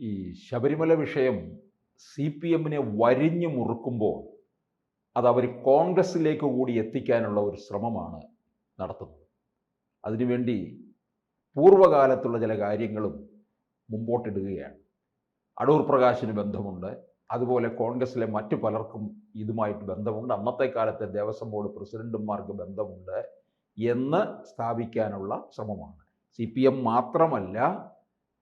ഈ ശബരിമല വിഷയം C P എമ്മിനെ വരിഞ്ഞു മുറുക്കുമ്പോൾ അത് അവർ കോൺഗ്രസ്സിലേക്ക് കൂടി എത്തിക്കാനുള്ള ഒരു ശ്രമമാണ് നടത്തുന്നത്. അതിനുവേണ്ടി പൂർവകാലത്തുള്ള ചില കാര്യങ്ങളും മുമ്പോട്ടിടുകയാണ്. അടൂർ പ്രകാശിന് ബന്ധമുണ്ട്. അതുപോലെ കോൺഗ്രസ്സിലെ മറ്റു പലർക്കും ഇതുമായിട്ട് ബന്ധമുണ്ട്. അന്നത്തെ കാലത്തെ ദേവസ്വം ബോർഡ് പ്രസിഡന്റുമാർക്ക് ബന്ധമുണ്ട് എന്ന് സ്ഥാപിക്കാനുള്ള ശ്രമമാണ്. സി പി എം മാത്രമല്ല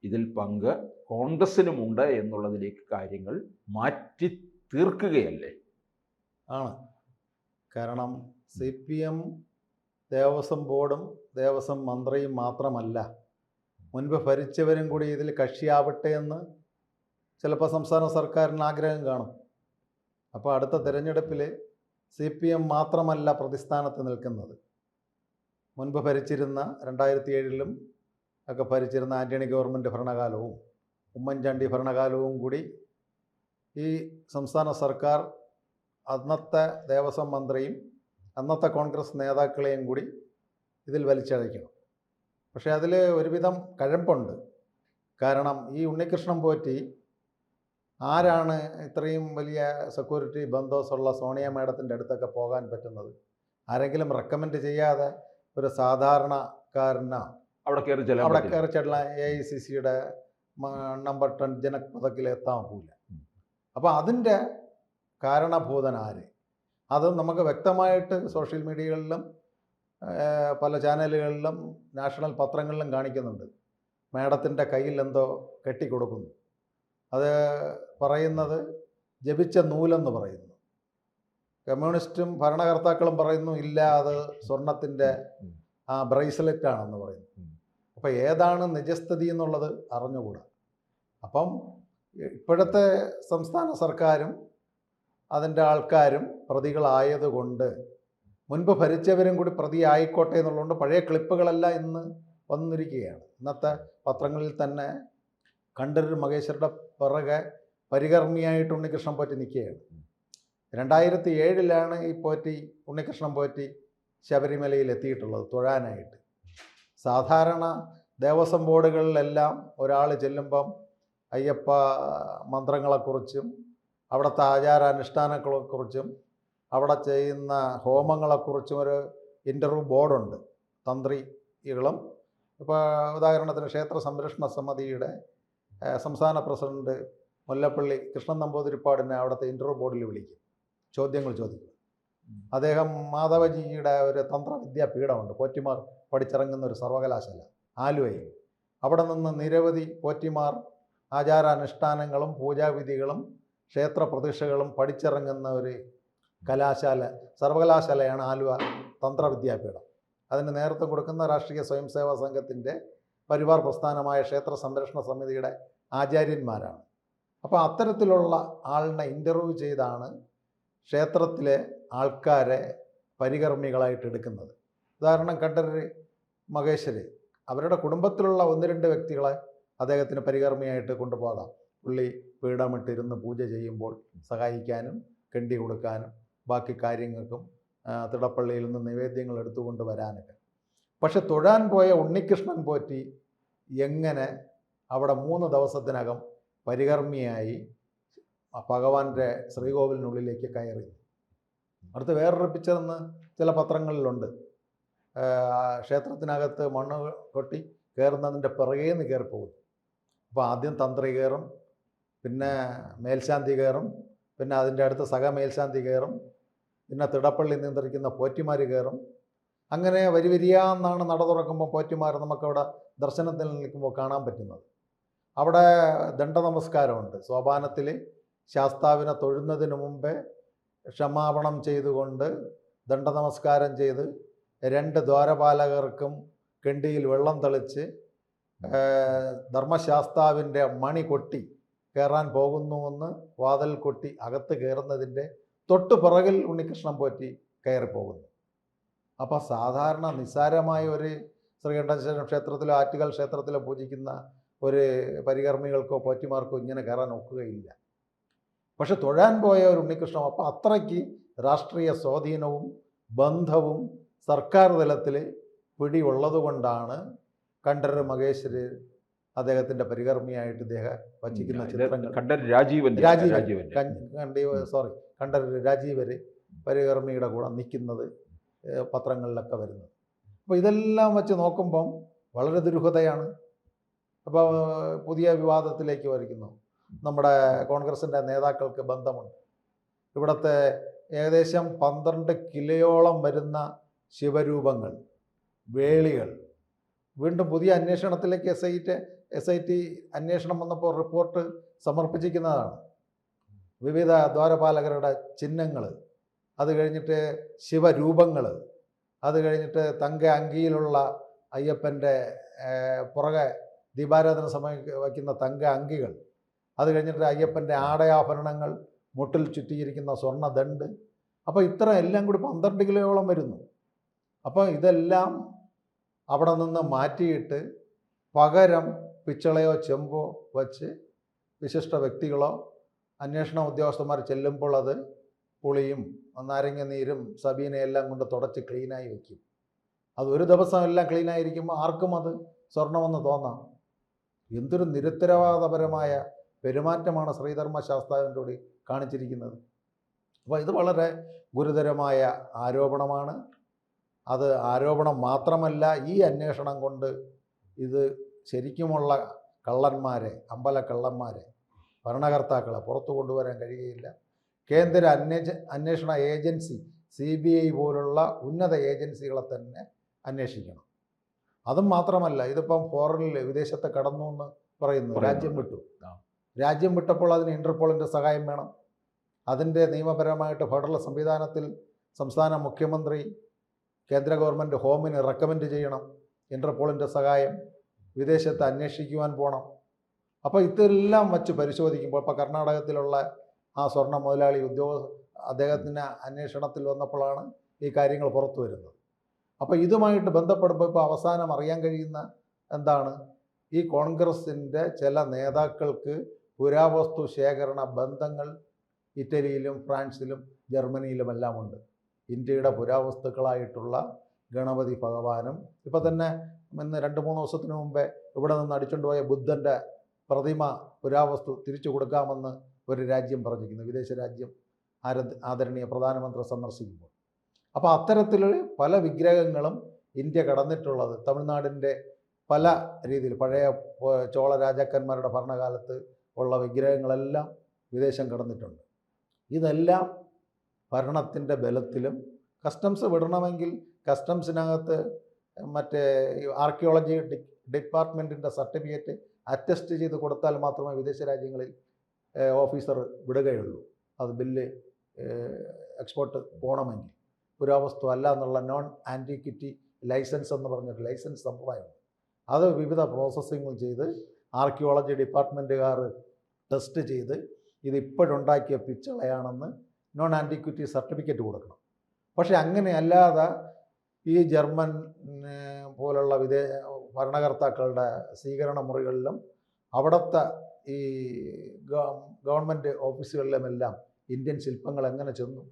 ഇതിൽ പങ്ക് കോൺഗ്രസ്സിനുമുണ്ട് എന്നുള്ളതിലേക്ക് കാര്യങ്ങൾ മാറ്റി തീർക്കുകയല്ലേ? ആണ്. കാരണം സി പി എം ദേവസ്വം ബോർഡും ദേവസ്വം മന്ത്രിയും മാത്രമല്ല. മുൻപ് ഭരിച്ചവരും കൂടി ഇതിൽ കക്ഷിയാവട്ടെ എന്ന് ചിലപ്പോൾ സംസ്ഥാന സർക്കാരിന് ആഗ്രഹം കാണും. അപ്പോൾ അടുത്ത തിരഞ്ഞെടുപ്പിൽ സി പി എം മാത്രമല്ല പ്രതിസ്ഥാനത്ത് നിൽക്കുന്നത്. മുൻപ് ഭരിച്ചിരുന്ന രണ്ടായിരത്തി ഏഴിലും ഒക്കെ ഭരിച്ചിരുന്ന ആന്റണി ഗവൺമെന്റ് ഭരണകാലവും ഉമ്മൻചാണ്ടി ഭരണകാലവും കൂടി ഈ സംസ്ഥാന സർക്കാർ അന്നത്തെ ദേവസ്വം മന്ത്രിയും അന്നത്തെ കോൺഗ്രസ് നേതാക്കളെയും കൂടി ഇതിൽ വലിച്ചഴയ്ക്കണം. പക്ഷേ അതിൽ ഒരുവിധം കഴമ്പുണ്ട്. കാരണം ഈ ഉണ്ണികൃഷ്ണൻ പോറ്റി ആരാണ് ഇത്രയും വലിയ സെക്യൂരിറ്റി ബന്ധോസുള്ള സോണിയ മാഡത്തിന്റെ അടുത്തൊക്കെ പോകാൻ പറ്റുന്നത്? ആരെങ്കിലും റെക്കമെൻഡ് ചെയ്യാതെ ഒരു സാധാരണക്കാരന അവിടെ കയറി അവിടെ. കയറി ചെല്ലാൻ എ ഐ സി സിയുടെ നമ്പർ ടെൻ പോകില്ല ഉം. അപ്പോൾ അതിന്റെ കാരണഭൂതൻ ആര്? അത് നമുക്ക് വ്യക്തമായിട്ട് സോഷ്യൽ മീഡിയകളിലും പല ചാനലുകളിലും നാഷണൽ പത്രങ്ങളിലും കാണിക്കുന്നുണ്ട്. മേഡത്തിന്റെ കയ്യിൽ എന്തോ കെട്ടിക്കൊടുക്കുന്നു. അത് പറയുന്നത് ജപിച്ച നൂലെന്ന് പറയുന്നു. കമ്മ്യൂണിസ്റ്റും ഭരണകർത്താക്കളും പറയുന്നു ഇല്ല അത് സ്വർണത്തിന്റെ ആ ബ്രേസ്ലെറ്റ് ആണെന്ന് പറയുന്നു. അപ്പോൾ ഏതാണ് നിജസ്ഥിതി എന്നുള്ളത് അറിഞ്ഞുകൂടാ. അപ്പം ഇപ്പോഴത്തെ സംസ്ഥാന സർക്കാരും അതിന്റെ ആൾക്കാരും പ്രതികളായതുകൊണ്ട് മുൻപ് ഭരിച്ചവരും കൂടി പ്രതി ആയിക്കോട്ടെ എന്നുള്ളതുകൊണ്ട് പഴയ ക്ലിപ്പുകളല്ല ഇന്ന് വന്നിരിക്കുകയാണ്. ഇന്നത്തെ പത്രങ്ങളിൽ തന്നെ കണ്ടൊരു മഹേശ്വരുടെ പിറകെ പരികർമ്മിയായിട്ട് ഉണ്ണികൃഷ്ണൻ പോറ്റി നിൽക്കുകയാണ്. രണ്ടായിരത്തി ഏഴിലാണ് ഈ പോറ്റി ഉണ്ണികൃഷ്ണൻ പോറ്റി ശബരിമലയിൽ എത്തിയിട്ടുള്ളത് തൊഴാനായിട്ട്. സാധാരണ ദേവസ്വം ബോർഡുകളിലെല്ലാം ഒരാൾ ചെല്ലുമ്പം അയ്യപ്പ മന്ത്രങ്ങളെക്കുറിച്ചും അവിടുത്തെ ആചാരാനുഷ്ഠാനങ്ങളെക്കുറിച്ചും അവിടെ ചെയ്യുന്ന ഹോമങ്ങളെക്കുറിച്ചും ഒരു ഇന്റർവ്യൂ ബോർഡുണ്ട്. തന്ത്രികളും ഇപ്പോൾ ഉദാഹരണത്തിന് ക്ഷേത്ര സംരക്ഷണ സമിതിയുടെ സംസ്ഥാന പ്രസിഡന്റ് മുല്ലപ്പള്ളി കൃഷ്ണൻ നമ്പൂതിരിപ്പാടിനെ അവിടുത്തെ ഇന്റർവ്യൂ ബോർഡിൽ വിളിക്കും. ചോദ്യങ്ങൾ ചോദിക്കും. അദ്ദേഹം മാധവജിയുടെ ഒരു തന്ത്രവിദ്യാ പീഠമുണ്ട്. പോറ്റിമാർ പഠിച്ചിറങ്ങുന്ന ഒരു സർവകലാശാല ആലുവയിൽ. അവിടെ നിന്ന് നിരവധി പോറ്റിമാർ ആചാരാനുഷ്ഠാനങ്ങളും പൂജാവിധികളും ക്ഷേത്ര പ്രതിഷ്ഠകളും പഠിച്ചിറങ്ങുന്ന ഒരു കലാശാല സർവകലാശാലയാണ് ആലുവ തന്ത്രവിദ്യാപീഠം. അതിന് നേതൃത്വം കൊടുക്കുന്ന രാഷ്ട്രീയ സ്വയം സേവാ സംഘത്തിന്റെ പരിവാർ പ്രസ്ഥാനമായ ക്ഷേത്ര സംരക്ഷണ സമിതിയുടെ ആചാര്യന്മാരാണ്. അപ്പോൾ അത്തരത്തിലുള്ള ആളിനെ ഇന്റർവ്യൂ ചെയ്താണ് ക്ഷേത്രത്തിലെ ആൾക്കാരെ പരികർമ്മികളായിട്ട് എടുക്കുന്നത്. ഉദാഹരണം കണ്ടൊരു മഹേശ്വരി. അവരുടെ കുടുംബത്തിലുള്ള ഒന്ന് രണ്ട് വ്യക്തികളെ അദ്ദേഹത്തിന് പരികർമ്മിയായിട്ട് കൊണ്ടുപോകാം. പുള്ളി പീഠമിട്ടിരുന്ന് പൂജ ചെയ്യുമ്പോൾ സഹായിക്കാനും കെണ്ടി കൊടുക്കാനും ബാക്കി കാര്യങ്ങൾക്കും തിടപ്പള്ളിയിൽ നിന്ന് നിവേദ്യങ്ങൾ എടുത്തുകൊണ്ട് വരാനൊക്കെ. പക്ഷെ തൊഴാൻ പോയ ഉണ്ണികൃഷ്ണൻ പോറ്റി എങ്ങനെ അവിടെ മൂന്ന് ദിവസത്തിനകം പരികർമ്മിയായി ഭഗവാന്റെ ശ്രീകോവിലിനുള്ളിലേക്ക് കയറി? അടുത്ത് വേറൊരു പിക്ചറെന്ന് ചില പത്രങ്ങളിലുണ്ട്. ക്ഷേത്രത്തിനകത്ത് മണ്ണ് കൊട്ടി കയറുന്നതിന്റെ പിറകേ നിന്ന് പോകും അപ്പോൾ ആദ്യം തന്ത്രി കയറും പിന്നെ മേൽശാന്തി കയറും പിന്നെ അതിന്റെ അടുത്ത് സഹ മേൽശാന്തി കയറും പിന്നെ തിടപ്പള്ളി നിയന്ത്രിക്കുന്ന പോറ്റിമാർ കയറും. അങ്ങനെ വരി വരിയാന്നാണ് നട തുറക്കുമ്പോൾ പോറ്റിമാർ നമുക്കവിടെ ദർശനത്തിൽ നിൽക്കുമ്പോൾ കാണാൻ പറ്റുന്നത്. അവിടെ ദണ്ഡ നമസ്കാരമുണ്ട് സോപാനത്തിൽ ശാസ്താവിനെ തൊഴുന്നതിന് മുമ്പേ ക്ഷമാപണം ചെയ്തുകൊണ്ട് ദണ്ഡ നമസ്കാരം ചെയ്ത് രണ്ട് ദ്വാരപാലകർക്കും കെണ്ടിയിൽ വെള്ളം തെളിച്ച് ധർമ്മശാസ്താവിന്റെ മണി കൊട്ടി കയറാൻ പോകുന്നുവെന്ന് വാതിൽ കൊട്ടി അകത്ത് കയറുന്നതിന്റെ തൊട്ട് പിറകിൽ ഉണ്ണികൃഷ്ണൻ പോറ്റി കയറിപ്പോകുന്നു. അപ്പോൾ സാധാരണ നിസ്സാരമായ ഒരു ശ്രീകണ്ഠേശ്വര ക്ഷേത്രത്തിലോ ആറ്റുകാൽ ക്ഷേത്രത്തിലോ പൂജിക്കുന്ന ഒരു പരികർമ്മികൾക്കോ പോറ്റിമാർക്കോ ഇങ്ങനെ കയറാൻ ഒക്കുകയില്ല. പക്ഷെ തൊഴാൻ പോയ ഒരു ഉണ്ണികൃഷ്ണൻ അപ്പോൾ അത്രയ്ക്ക് രാഷ്ട്രീയ സ്വാധീനവും ബന്ധവും സർക്കാർ തലത്തിൽ പിടിയുള്ളതുകൊണ്ടാണ് കണ്ഠരർ മഹേശ്വര് അദ്ദേഹത്തിന്റെ പരികർമ്മിയായിട്ട് ഇദ്ദേഹം വച്ചിരിക്കുന്ന ചിത്രങ്ങൾ. രാജീവൻ രാജീവൻ. സോറി കണ്ഠരർ രാജീവര് പരികർമ്മിയുടെ കൂടെ നിൽക്കുന്നത് പത്രങ്ങളിലൊക്കെ വരുന്നത്. അപ്പോൾ ഇതെല്ലാം വെച്ച് നോക്കുമ്പം വളരെ ദുരൂഹതയാണ്. അപ്പോൾ പുതിയ വിവാദത്തിലേക്ക് വരിക്കുന്നു. നമ്മുടെ കോൺഗ്രസിന്റെ നേതാക്കൾക്ക് ബന്ധമുണ്ട്. ഇവിടുത്തെ ഏകദേശം പന്ത്രണ്ട് കിലോയോളം വരുന്ന ശിവരൂപങ്ങൾ വേളികൾ. വീണ്ടും പുതിയ അന്വേഷണത്തിലേക്ക് S I S I T അന്വേഷണം വന്നപ്പോൾ റിപ്പോർട്ട് സമർപ്പിച്ചിരിക്കുന്നതാണ്. വിവിധ ദ്വാരപാലകരുടെ ചിഹ്നങ്ങൾ അത് കഴിഞ്ഞിട്ട് ശിവരൂപങ്ങൾ അത് കഴിഞ്ഞിട്ട് തങ്ക അങ്കിയിലുള്ള അയ്യപ്പന്റെ പുറകെ ദീപാരാധന സമയം വയ്ക്കുന്ന തങ്ക അങ്കികൾ അത് കഴിഞ്ഞിട്ട് അയ്യപ്പന്റെ ആടയാഭരണങ്ങൾ മുട്ടിൽ ചുറ്റിയിരിക്കുന്ന സ്വർണദണ്ട് അപ്പോൾ ഇത്ര എല്ലാം കൂടി പന്ത്രണ്ട് കിലോയോളം വരുന്നു. അപ്പോൾ ഇതെല്ലാം അവിടെ നിന്ന് മാറ്റിയിട്ട് പകരം പിച്ചളയോ ചെമ്പോ വച്ച് വിശിഷ്ട വ്യക്തികളോ അന്വേഷണ ഉദ്യോഗസ്ഥന്മാർ ചെല്ലുമ്പോൾ അത് പുളിയും നാരങ്ങ നീരും സബീനയെല്ലാം കൊണ്ട് തുടച്ച് ക്ലീനായി വയ്ക്കും. അത് ഒരു ദിവസം എല്ലാം ക്ലീനായിരിക്കുമ്പോൾ ആർക്കും അത് സ്വർണമെന്ന് തോന്നാം. എന്തൊരു നിരുത്തരവാദപരമായ പെരുമാറ്റമാണ് ശ്രീധർമ്മ ശാസ്താവിന്റെ കൂടി കാണിച്ചിരിക്കുന്നത്. അപ്പോൾ ഇത് വളരെ ഗുരുതരമായ ആരോപണമാണ്. അത് ആരോപണം മാത്രമല്ല ഈ അന്വേഷണം കൊണ്ട് ഇത് ശരിക്കുമുള്ള കള്ളന്മാരെ അമ്പല കള്ളന്മാരെ ഭരണകർത്താക്കളെ പുറത്തു കൊണ്ടുവരാൻ കഴിയുകയില്ല. കേന്ദ്ര അന്വേഷ അന്വേഷണ ഏജൻസി സി ബി ഐ പോലുള്ള ഉന്നത ഏജൻസികളെ തന്നെ അന്വേഷിക്കണം. അതും മാത്രമല്ല ഇതിപ്പം ഫോറിനിൽ വിദേശത്ത് കടന്നു എന്ന് പറയുന്നു രാജ്യം വിട്ടു. രാജ്യം വിട്ടപ്പോൾ അതിന് ഇന്റർപോളിന്റെ സഹായം വേണം. അതിന്റെ നിയമപരമായിട്ട് ഫെഡറൽ സംവിധാനത്തിൽ സംസ്ഥാന മുഖ്യമന്ത്രി കേന്ദ്ര ഗവൺമെന്റ് ഹോമിന് റെക്കമെൻഡ് ചെയ്യണം. ഇന്റർപോളിന്റെ സഹായം വിദേശത്ത് അന്വേഷിക്കുവാൻ പോകണം അപ്പോൾ ഇതെല്ലാം വച്ച് പരിശോധിക്കുമ്പോൾ ഇപ്പോൾ കർണാടകത്തിലുള്ള ആ സ്വർണ മുതലാളി ഉദ്യോഗ അദ്ദേഹത്തിന് അന്വേഷണത്തിൽ വന്നപ്പോഴാണ് ഈ കാര്യങ്ങൾ പുറത്തു വരുന്നത്. അപ്പോൾ ഇതുമായിട്ട് ബന്ധപ്പെടുമ്പോൾ ഇപ്പോൾ അവസാനം അറിയാൻ കഴിയുന്ന എന്താണ്? ഈ കോൺഗ്രസിന്റെ ചില നേതാക്കൾക്ക് പുരാവസ്തു ശേഖരണ ബന്ധങ്ങൾ ഇറ്റലിയിലും ഫ്രാൻസിലും ജർമ്മനിയിലുമെല്ലാം ഉണ്ട് ഇന്ത്യയുടെ പുരാവസ്തുക്കളായിട്ടുള്ള ഗണപതി ഭഗവാനും ഇപ്പം തന്നെ ഇന്ന് രണ്ട് മൂന്ന് ദിവസത്തിന് മുമ്പേ ഇവിടെ നിന്ന് അടിച്ചുകൊണ്ട് പോയ ബുദ്ധന്റെ പ്രതിമ പുരാവസ്തു തിരിച്ചു കൊടുക്കാമെന്ന് ഒരു രാജ്യം പറഞ്ഞിരിക്കുന്നു. വിദേശ രാജ്യം ആര ആദരണീയ പ്രധാനമന്ത്രി സന്ദർശിക്കുമ്പോൾ. അപ്പോൾ അത്തരത്തിൽ പല വിഗ്രഹങ്ങളും ഇന്ത്യ കടന്നിട്ടുള്ളത്. തമിഴ്നാടിന്റെ പല രീതിയിൽ പഴയ ചോള രാജാക്കന്മാരുടെ ഭരണകാലത്ത് ഉള്ള വിഗ്രഹങ്ങളെല്ലാം വിദേശം കടന്നിട്ടുണ്ട്. ഇതെല്ലാം ഭരണത്തിന്റെ ബലത്തിലും കസ്റ്റംസ് വിടണമെങ്കിൽ കസ്റ്റംസിനകത്ത് മറ്റേ ആർക്കിയോളജി ഡിപ്പാർട്ട്മെന്റിന്റെ സർട്ടിഫിക്കറ്റ് അറ്റസ്റ്റ് ചെയ്ത് കൊടുത്താൽ മാത്രമേ വിദേശ രാജ്യങ്ങളിൽ ഓഫീസർ വിടുകയുള്ളൂ. അത് ബില്ല് എക്സ്പോർട്ട് പോകണമെങ്കിൽ പുരാവസ്തു അല്ല എന്നുള്ള നോൺ ആന്റിക്വിറ്റി ലൈസൻസ് എന്ന് പറഞ്ഞൊരു ലൈസൻസ് സമ്പ്രദായമുണ്ട് അത് വിവിധ പ്രോസസ്സിങ്ങും ചെയ്ത് ആർക്കിയോളജി ഡിപ്പാർട്ട്മെന്റുകാർ ടെസ്റ്റ് ചെയ്ത് ഇത് ഇപ്പോഴുണ്ടാക്കിയ പിച്ചളയാണെന്ന് നോൺ ആന്റിക്വിറ്റി സർട്ടിഫിക്കറ്റ് കൊടുക്കണം. പക്ഷേ അങ്ങനെ അല്ലാതെ ഈ ജർമ്മൻ പോലുള്ള വിദേ ഭരണകർത്താക്കളുടെ സ്വീകരണ മുറികളിലും അവിടുത്തെ ഈ ഗവ- ഗവൺമെന്റ് ഓഫീസുകളിലുമെല്ലാം ഇന്ത്യൻ ശില്പങ്ങൾ എങ്ങനെ ചെന്നു?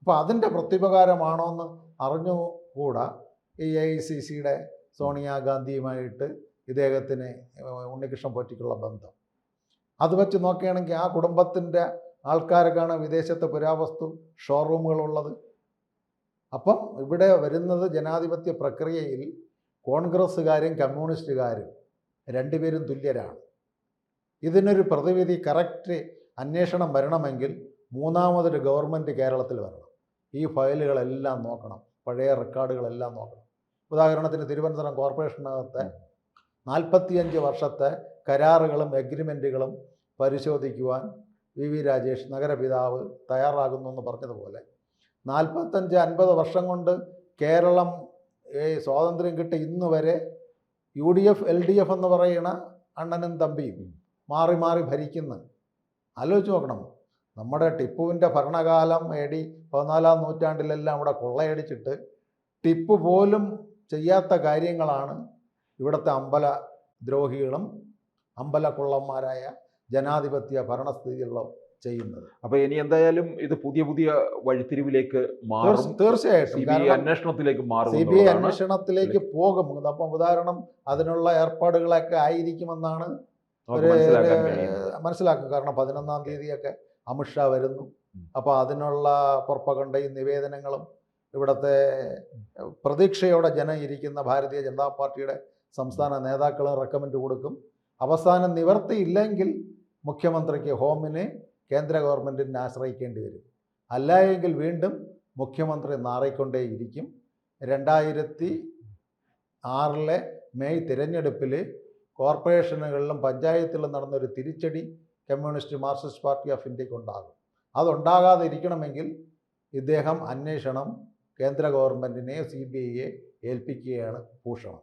അപ്പോൾ അതിന്റെ പ്രത്യുപകാരമാണോ എന്ന് അറിഞ്ഞുകൂടാ ഈ എ ഐ സി സിയുടെ സോണിയാഗാന്ധിയുമായിട്ട് ഇദ്ദേഹത്തിന് ഉണ്ണികൃഷ്ണൻ പോറ്റിക്കുള്ള ബന്ധം. അത് വെച്ച് നോക്കുകയാണെങ്കിൽ ആ കുടുംബത്തിന്റെ ആൾക്കാർക്കാണ് വിദേശത്തെ പുരാവസ്തു ഷോറൂമുകളുള്ളത്. അപ്പം ഇവിടെ വരുന്നത് ജനാധിപത്യ പ്രക്രിയയിൽ കോൺഗ്രസ്സുകാരും കമ്മ്യൂണിസ്റ്റുകാരും രണ്ടുപേരും തുല്യരാണ്. ഇതിനൊരു പ്രതിവിധി കറക്റ്റ് അന്വേഷണം വരണമെങ്കിൽ മൂന്നാമതൊരു ഗവൺമെന്റ് കേരളത്തിൽ വരണം. ഈ ഫയലുകളെല്ലാം നോക്കണം പഴയ റെക്കോർഡുകളെല്ലാം നോക്കണം. ഉദാഹരണത്തിന് തിരുവനന്തപുരം കോർപ്പറേഷനകത്തെ നാൽപ്പത്തിയഞ്ച് വർഷത്തെ കരാറുകളും എഗ്രിമെന്റുകളും പരിശോധിക്കുവാൻ വി വി രാജേഷ് നഗരപിതാവ് തയ്യാറാകുന്നു എന്ന് പറഞ്ഞതുപോലെ നാൽപ്പത്തഞ്ച് അൻപത് വർഷം കൊണ്ട് കേരളം സ്വാതന്ത്ര്യം കിട്ടി ഇന്ന് വരെ U D F L D F എന്ന് പറയുന്ന അണ്ണനും തമ്പിയും മാറി മാറി ഭരിക്കുന്നു. ആലോചിച്ച് നോക്കണം. നമ്മുടെ ടിപ്പുവിന്റെ ഭരണകാലം ഡി പതിനാലാം നൂറ്റാണ്ടിലെല്ലാം അവിടെ കൊള്ളയടിച്ചിട്ട് ടിപ്പു പോലും ചെയ്യാത്ത കാര്യങ്ങളാണ് ഇവിടുത്തെ അമ്പല ദ്രോഹികളും അമ്പല കൊള്ളന്മാരായ ജനാധിപത്യ ഭരണസ്ഥിതിയുള്ള ചെയ്യുന്നത്. അപ്പൊ ഇനി എന്തായാലും ഇത് പുതിയ പുതിയ വഴിത്തിരിവിലേക്ക് മാറും. തീർച്ചയായിട്ടും. അന്വേഷണത്തിലേക്ക് മാറും സി ബി ഐ അന്വേഷണത്തിലേക്ക് പോകും. അപ്പം ഉദാഹരണം അതിനുള്ള ഏർപ്പാടുകളൊക്കെ ആയിരിക്കുമെന്നാണ് ഒരു മനസ്സിലാക്കും. കാരണം പതിനൊന്നാം തീയതിയൊക്കെ അമിത്ഷാ വരുന്നു. അപ്പോൾ അതിനുള്ള പുറപ്പകണ്ടയും നിവേദനങ്ങളും ഇവിടുത്തെ പ്രതീക്ഷയോടെ ജനം ഇരിക്കുന്ന ഭാരതീയ ജനതാ പാർട്ടിയുടെ സംസ്ഥാന നേതാക്കൾ റെക്കമെൻഡ് കൊടുക്കും. അവസാനം നിവർത്തിയില്ലെങ്കിൽ മുഖ്യമന്ത്രിക്ക് ഹോമിനെ കേന്ദ്ര ഗവൺമെന്റിനെ ആശ്രയിക്കേണ്ടി വരും. അല്ല എങ്കിൽ വീണ്ടും മുഖ്യമന്ത്രി നാറിക്കൊണ്ടേയിരിക്കും. രണ്ടായിരത്തി ആറിലെ മെയ് തിരഞ്ഞെടുപ്പിൽ കോർപ്പറേഷനുകളിലും പഞ്ചായത്തിലും നടന്നൊരു തിരിച്ചടി കമ്മ്യൂണിസ്റ്റ് മാർക്സിസ്റ്റ് പാർട്ടി ഓഫ് ഇന്ത്യയ്ക്ക് ഉണ്ടാകും. അതുണ്ടാകാതെ ഇരിക്കണമെങ്കിൽ ഇദ്ദേഹം അന്വേഷണം കേന്ദ്ര ഗവൺമെന്റിനെ സി ബി ഐയെ ഏൽപ്പിക്കുകയാണ് ഭൂഷണം.